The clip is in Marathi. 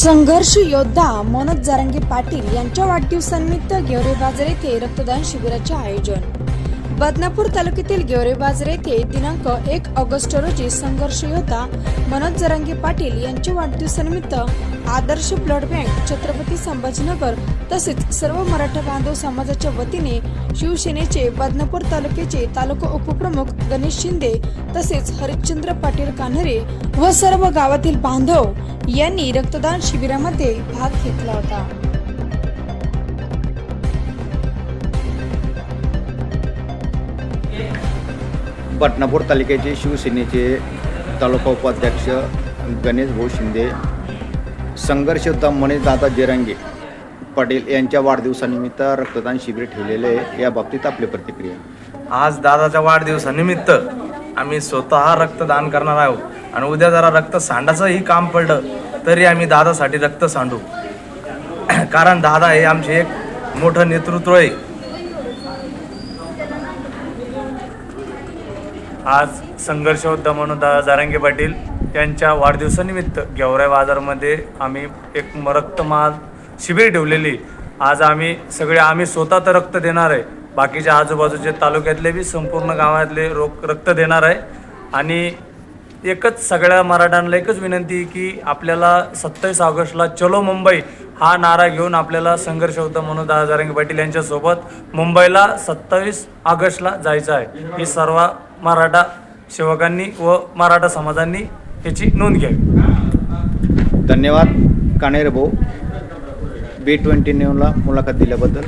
संघर्ष योद्धा मनोज जारंगे पाटील यांच्या वाढदिवसानिमित्त गेवरे बाजार येथे रक्तदान शिबिराचे आयोजन बदनापूर तालुक्यातील गेवरे बाजार येथे दिनांक एक ऑगस्ट रोजी संघर्ष योद्धा मनोज जरांगे पाटील यांच्या वाढदिवसानिमित्त आदर्श ब्लड बँक छत्रपती संभाजीनगर तसेच सर्व मराठा बांधव समाजाच्या वतीने शिवसेनेचे बदनापूर तालुक्याचे तालुका उपप्रमुख गणेश शिंदे तसेच हरिश्चंद्र पाटील कान्हरे व सर्व गावातील बांधव यांनी रक्तदान शिबिरामध्ये भाग घेतला होता. बटनापूर तालुक्याचे शिवसेनेचे तालुका उपाध्यक्ष गणेश भाऊ शिंदे संघर्ष योद्धा दादा जिरंगे पाटील यांच्या वाढदिवसानिमित्त रक्तदान शिबिर ठेवलेले आहे. याबाबतीत आपली प्रतिक्रिया. आज दादाच्या वाढदिवसानिमित्त आम्ही स्वतः रक्तदान करणार आहोत. आणि उद्या जरा रक्त सांडाचंही काम पडलं तरी आम्ही दादासाठी रक्त सांडू. कारण दादा हे आमचे एक मोठं नेतृत्व आहे. आज संघर्ष म्हणून दादा जारंगे पाटील यांच्या वाढदिवसानिमित्त गेवराई बाजारमध्ये आम्ही एक म- रक्तमाल शिबिर ठेवलेली. आज आम्ही सगळे आम्ही स्वतः तर रक्त देणार आहे. बाकीच्या आजूबाजूचे तालुक्यातले बी संपूर्ण गावातले रोग रक्त देणार आहे. आणि एकच सगळ्या मराठ्यांना एकच विनंती की आपल्याला सत्तावीस ऑगस्टला चलो मुंबई हा नारा घेऊन आपल्याला संघर्ष होता म्हणून दादा जारंगे पाटील यांच्यासोबत मुंबईला सत्तावीस ऑगस्टला जायचं आहे. ही सर्व मराठा सेवकांनी व मराठा समाजांनी याची नोंद घ्यावी. धन्यवाद. काणेरे भाऊ बी ट्वेंटी न्यूला मुलाखत दिल्याबद्दल.